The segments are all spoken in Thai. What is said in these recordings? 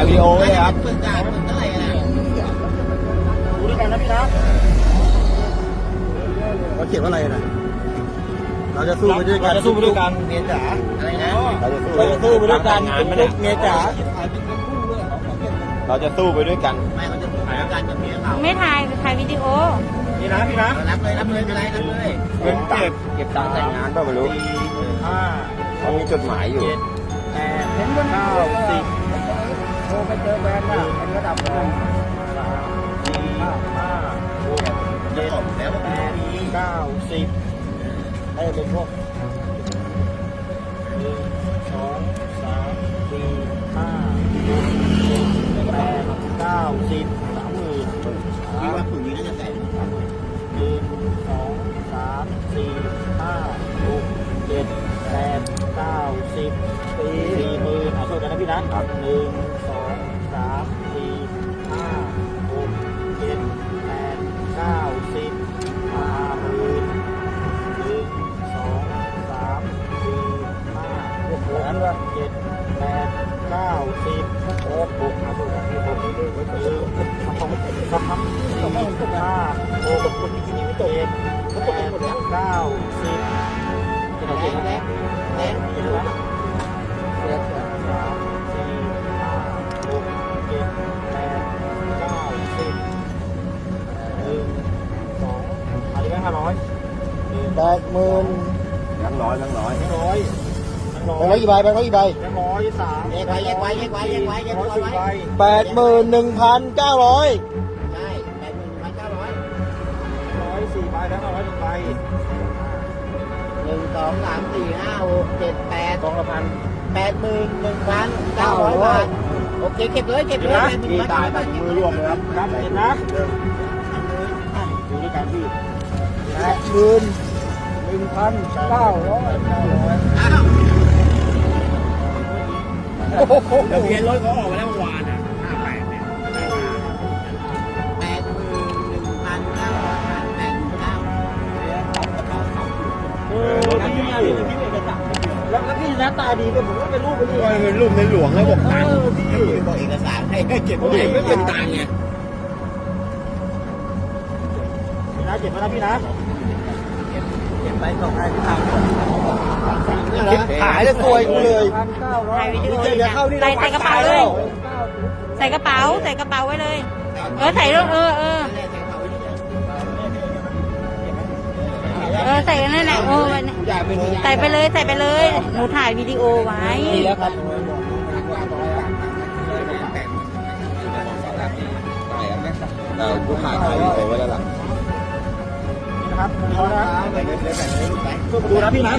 ครับฝึกได้ฝึกเท่าไหร่นะดูด้วยกันนะพี่นะเขาเขียนว่าอะไรนะเราจะสู้ไปด้วยกันเราจะสู้ไปด้วยกันเมียจ๋าอะไรนะเราจะสู้เราจะสู้ไปด้วยกันงานไหมเนี่ยเมียจ๋าเราจะสู้ไปด้วยกันไม่เขาจะฝึกกันกับเมียเขาไม่ถ่ายถ่ายวิดีโอพี่นะพี่นะรับเลยรับเลยอะไรรับเลยเงินเก็บเก็บตังค์แต่งงานก็ไม่รู้ห้าเขามีจดหมายอยู่เจ็ดแปดเก้าสิบ โทรไปเจอแฟนน่ะเป็นระดับหนึ่งสามสี่ห้าหกเจ็ดบแล้วว่าแปเป็นดีเก้าสิบให้เป็นพวกหนึ่งสองสามสี่ห้าหกเจ็ดแปดเก้าสิบสามหมื่นคิดว่าฝึกนี้น่าจะใส่หนึ่งสองสามสี่ห้าหกเจ็ดแปดเก้าสิบสี่หมื่นเอาช่วยกันนะพี่นะครับหนึ่ง เจ็ดแปดเก้าสิบจะไหนเจ็ดแล้วแล้เจ็ดแล้วเจ็ดสามสี่ห้าหกเจ็ดแปดเก้าสิบหนึ่งสองอันนี้แบงค์ห้าร้อยหนึ่งแปดหมื่นแบงค์ร้อยแบงค์ร้อยแบงค์ร้อยแบงค์ร้แบองค์ร้อยยกี่ใบแบงค์ร้อยกี่ใบแบงค์ร้อยสามแยกไว้แยกไว้แยกไว้แยกไว้แยกร้อยไว้สี่ใบแปดหมื่นหนึ่งพันเก้าร้อย องสามสี่ห้าหกเจ็ดแปดสองละพัน แปดหมื่นหนึ่งพันเก้าร้อยบาทโอเคเก็บเลยเก็บเลยแปดหมื่นพันเก้าร้อยบาทมือรวมเลยครับครับเห็นนะดูด้วยกันพี่แปดหมื่นหนึ่งพันเก้าร้อยเก้าร้อยอ้าวทะเบียนรถเขาออกมาแล้วเมื่อวานอะาตาดีด้วยผมก็เป็นรูปไปนี่มันเป็นรูปในหลวงแล้วบอกเอตังค์อพี่บอกเอกสารให้เก็บไว้ไม่เป็นตังค์ไงพี่นะเจ็บไหมนะพี่นะเก็บไปส่งให้พี่ทำขายแล้วซวยกูเลยพันเก้าร้อยถ่ายวิดีโอเดี๋ยวเข้านี่ใส่ใส่กระเป๋าเลยเก้าสิบใส่กระเป๋า ใส่กระเป๋าไว้เลย เออ ใส่ลงเออเออ เออใส่นั่นแหละโอ้มันใส่ไปเลยใส่ไปเลย หนูถ่ายวิดีโอไว้ดีแล้วครับเออกูขายขายอยู่ไว้แล้วล่ะนะครับเอานะดูนะพี่นะ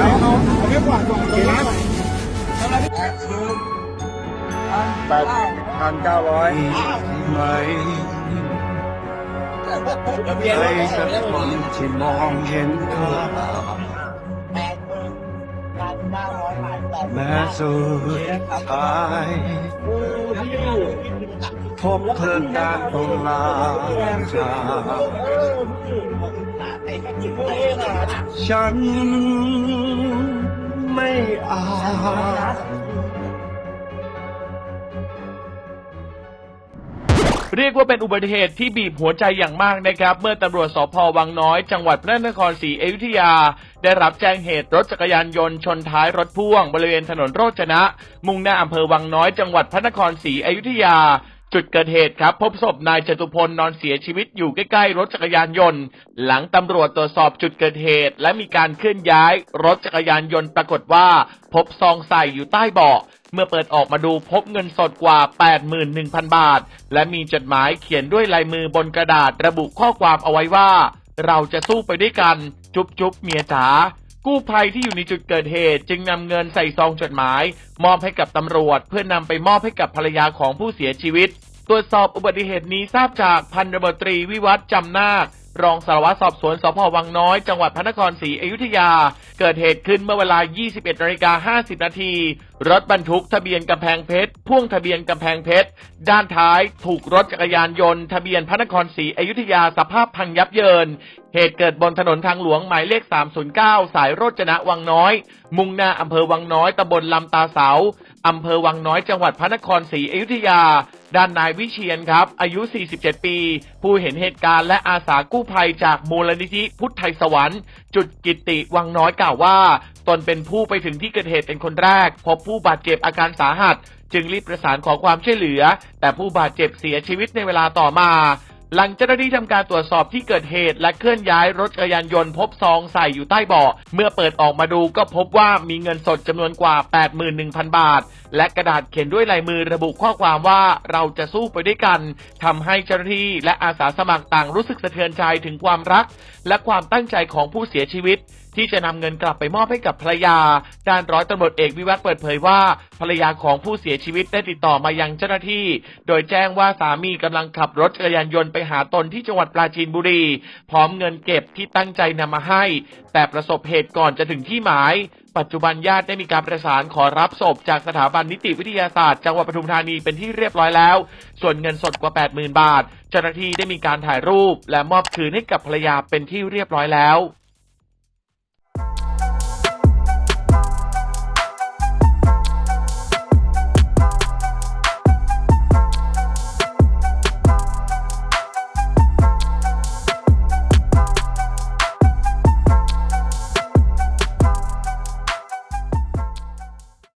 เอาเอาเอาเรียกว่าก่อนเลยนะแปดพันเก้าร้อยไหม ใครสักคนที่มองเห็นเธอแปดหมื่นพันเก้าร้อยบาทต่อแม้สุดท้ายพบเธอการตรงลาจากฉันไม่อาจ เรียกว่าเป็นอุบัติเหตุที่บีบหัวใจอย่างมากนะครับ เมื่อตำรวจสพวังน้อย จังหวัดพระนครศรีอยุธยา ได้รับแจ้งเหตุรถจักรยานยนต์ชนท้ายรถพ่วง บริเวณถนนโรจนะ มุ่งหน้าอำเภอวังน้อยจังหวัดพระนครศรีอยุธยา จุดเกิดเหตุครับ พบศพนายจตุพลนอนเสียชีวิตอยู่ใกล้ๆรถจักรยานยนต์ หลังตำรวจตรวจสอบจุดเกิดเหตุ และมีการเคลื่อนย้ายรถจักรยานยนต์ปรากฏว่า พบซองใส่อยู่ใต้เบาะเมื่อเปิดออกมาดูพบเงินสดกว่า 81,000 บาท และมีจดหมายเขียนด้วยลายมือบนกระดาษระบุข้อความเอาไว้ว่า เราจะสู้ไปด้วยกัน จุ๊บจุ๊บเมียจ๋า กู้ภัยที่อยู่ในจุดเกิดเหตุ จึงนำเงินใส่ซองจดหมาย มอบให้กับตำรวจ เพื่อนำไปมอบให้กับภรรยาของผู้เสียชีวิต ตรวจสอบอุบัติเหตุนี้ทราบจากพันตำรวจตรีวิวัฒน์จำนาค รองสารวัตรสอบสวนสพวังน้อย จังหวัดพระนครศรีอยุธยา เกิดเหตุขึ้นเมื่อเวลา 21นาฬิกา50 นาที รถบรรทุกทะเบียนกำแพงเพชร พ่วงทะเบียนกำแพงเพชร ด้านท้ายถูกรถจักรยานยนต์ ทะเบียนพระนครศรีอยุธยาสภาพพังยับเยิน เหตุเกิดบนถนนทางหลวงหมายเลข 309 สายโรจนะวังน้อย มุ่งหน้าอำเภอวังน้อยตำบลลำตาเสาอำเภอวังน้อยจังหวัดพระนครศรีอยุธยา ด้านนายวิเชียนครับ อายุ 47 ปี ผู้เห็นเหตุการณ์และอาสากู้ภัยจากมูลนิธิพุทธไทยสวรรค์ จุดกิติวังน้อยกล่าวว่า ตนเป็นผู้ไปถึงที่เกิดเหตุเป็นคนแรก พบผู้บาดเจ็บอาการสาหัส จึงรีบประสานขอความช่วยเหลือ แต่ผู้บาดเจ็บเสียชีวิตในเวลาต่อมา หลังเจ้าหน้าที่ทำการตรวจสอบที่เกิดเหตุ และเคลื่อนย้ายรถจักรยานยนต์พบซองใส่อยู่ใต้เบาะเมื่อเปิดออกมาดูก็พบว่ามีเงินสดจำนวนกว่า 81,000 บาท และกระดาษเขียนด้วยลายมือระบุข้อความว่าเราจะสู้ไปด้วยกันทำให้เจ้าหน้าที่และอาสาสมัครต่างรู้สึกสะเทือนใจถึงความรัก และความตั้งใจของผู้เสียชีวิต ที่จะนำเงินกลับไปมอบให้กับภรรยา ด้านร้อยตำรวจเอกวิวัฒน์เปิดเผยว่า ภรรยาของผู้เสียชีวิตได้ติดต่อมายังเจ้าหน้าที่ โดยแจ้งว่าสามีกำลังขับรถจักรยานยนต์ไปหาตนที่จังหวัดปราจีนบุรี พร้อมเงินเก็บที่ตั้งใจนำมาให้ แต่ประสบเหตุก่อนจะถึงที่หมายปัจจุบันญาติได้มีการประสานขอรับศพจากสถาบันนิติวิทยาศาสตร์จังหวัดปทุมธานีเป็นที่เรียบร้อยแล้ว ส่วนเงินสดกว่า 80,000 บาท เจ้าหน้าที่ได้มีการถ่ายรูป และมอบคืนให้กับภรรยาเป็นที่เรียบร้อยแล้ว